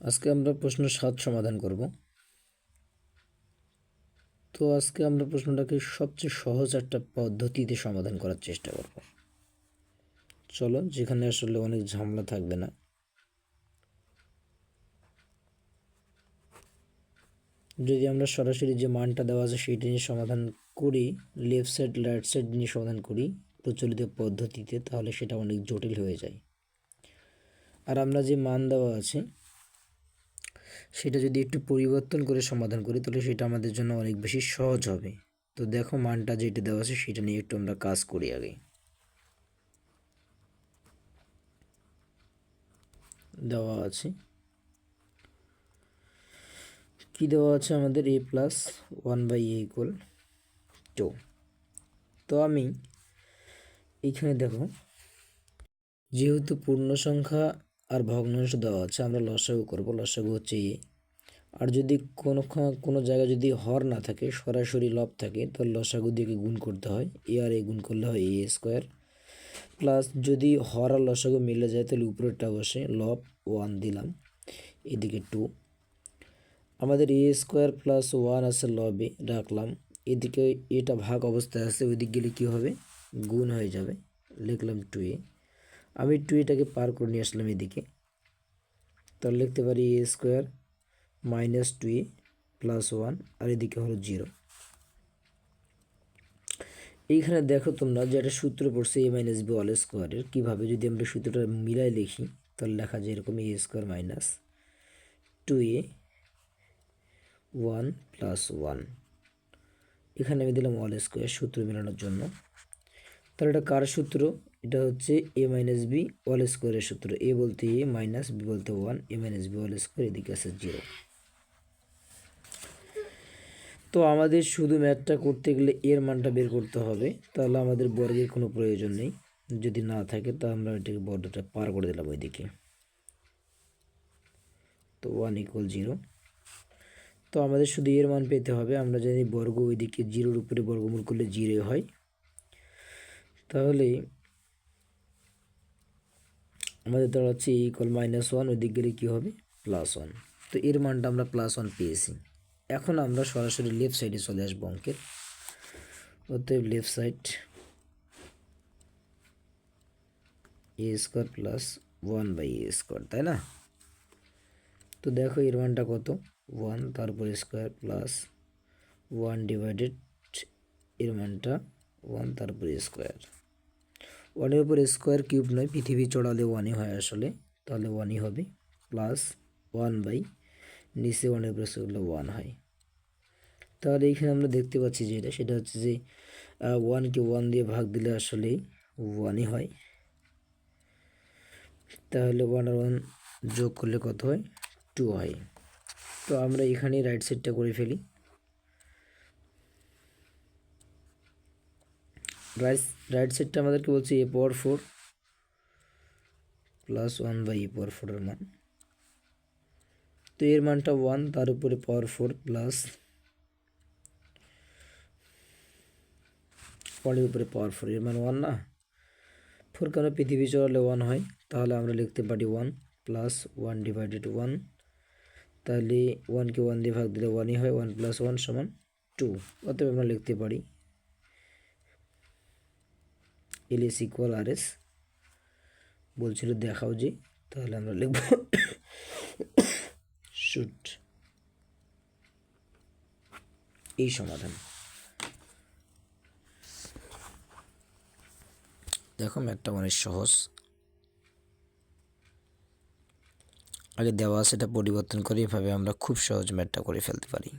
আজকে আমরা প্রশ্ন সাত সমাধান করব। তো আজকে আমরা প্রশ্নটাকে সবচেয়ে সহজ একটা পদ্ধতিতে সমাধান করার চেষ্টা করব। চলো, যেখানে আসলে অনেক ঝামেলা থাকবে না। যদি আমরা সরাসরি যে মানটা দেওয়া আছে সেইটা নিয়ে সমাধান করি লেফট সাইড রাইট সাইড নিয়ে সমাধান করি প্রচলিত পদ্ধতিতে, তাহলে সেটা অনেক জটিল হয়ে যায়। আর আমরা যে মান দেওয়া আছে সেটা যদি একটু পরিবর্তন করে সমাধান করি, তাহলে সেটা আমাদের জন্য অনেক বেশি সহজ হবে। তো দেখো মানটা যেটা দেওয়া আছে, সেটা নিয়ে একটু আমরা কাজ করি আগে। দেওয়া আছে। কি দেওয়া আছে আমাদের? A plus one by A equal to তো আমি এখানে দেখো, যেহেতু পূর্ণ সংখ্যা আর ভগ্নাংশ দেওয়া আছে, আমরা লসাগু করব। লসাগু হচ্ছে এ। আর যদি কোনো কোনো জায়গায় যদি হর না থাকে, সরাসরি লব থাকে, তো লসাগু দিয়ে গুণ করতে হয়? এ আর এ গুণ করলে হয় এ স্কোয়ার। প্লাস যদি হর আর লসাগু মিলে যায়, তাহলে উপরেরটা বসে লব ওয়ান দিলাম। এদিকে টু। আমাদের এ স্কোয়ার প্লাস ওয়ান আছে লবে, রাখলাম। এদিকে এটা ভাগ অবস্থায় আছে ওইদিক গেলে কী হবে? গুণ হয়ে যাবে। লিখলাম টু এ। আমি টু এটাকে পার করে নিয়ে আসলাম এদিকে। তাহলে লিখতে পারি A square minus two A plus one আর এদিকে হলো জিরো এইখানে দেখো তোমরা যে একটা সূত্র পড়ছে এ মাইনাস বি অল স্কোয়ারের কীভাবে যদি আমরা সূত্রটা মিলাই লিখি, তাহলে লেখা যায় এরকম A square minus two A one plus one এখানে আমি দিলাম অল স্কোয়ার সূত্র মেলানোর জন্য। তাহলে এটা কার সূত্র? এটা হচ্ছে এ মাইনাস বি অল স্কোয়ারের সূত্র। এ বলতে এ মাইনাস বি বলতে one, A minus B all square, এদিকে আছে জিরো। তো আমাদের শুধু ম্যাথটা করতে গেলে এর মানটা বের করতে হবে। তাহলে আমাদের বর্গের কোনো প্রয়োজন নেই। যদি না থাকে তা আমরা এটাকে বর্গটা পার করে দিলাম ওইদিকে। তো ওয়ান ইকুয়াল জিরো। তো আমাদের শুধু এর মান পেতে হবে। আমরা জানি বর্গ ওইদিকে জিরোর উপরে বর্গমূল করলে জিরো হয়। তাহলে আমাদের দাঁড়াচ্ছে এ ইকুয়াল মাইনাস ওয়ান ওই দিক গেলে কী হবে? প্লাস ওয়ান তো এর মানটা আমরা প্লাস ওয়ান পেয়েছি। এখন আমরা সরাসরি লেফট সাইডে চলে আসব অঙ্কের। অতএব left side A square plus one by A square তাই না? তো দেখো এর মানটা কত? ওয়ান তারপর স্কোয়ার প্লাস ওয়ান ডিভাইডেড এর মানটা ওয়ান তারপর স্কোয়ার ওয়ানের উপর স্কোয়ার কিউব নয়, পৃথিবী চড়ালে ওয়ানই হয় আসলে, তাহলে ওয়ানই হবে প্লাস ওয়ান বাই নিচে ওয়ানের উপর স্কোয়ার ওয়ান হয়। তাহলে এইখানে আমরা দেখতে পাচ্ছি যেটা সেটা হচ্ছে যে ওয়ানকে ওয়ান দিয়ে ভাগ দিলে আসলে ওয়ানই হয়। তাহলে ওয়ান আর ওয়ান যোগ করলে কত হয়? টু হয়। তো আমরা এখানে রাইট সাইডটা করে ফেলি। রাইট রাইট সাইডটা আমাদেরকে বলছে A power four plus one by A power ফোরের মান। তো এর মানটা ওয়ান তার উপরে পাওয়ার ফোর প্লাস ওয়ানের উপরে পাওয়ার ফোর এর মান ওয়ান না। ফোর কেন পৃথিবী চড়ালে ওয়ান হয়? তাহলে আমরা লিখতে পারি one plus one divided one তাহলে ওয়ানকে ওয়ান দিয়ে ভাগ দিলে ওয়ানই হয় ওয়ান প্লাস ওয়ান সমান টু অতএব আমরা লিখতে পারি L S equal R S বলছিল দেখাও যে, তাহলে আমরা লিখব শুট এই সমাধান। দেখো ম্যাথটা অনেক সহজ। আগে দেওয়া সেটা পরিবর্তন করে এভাবে আমরা খুব সহজ ম্যাথটা করে ফেলতে পারি।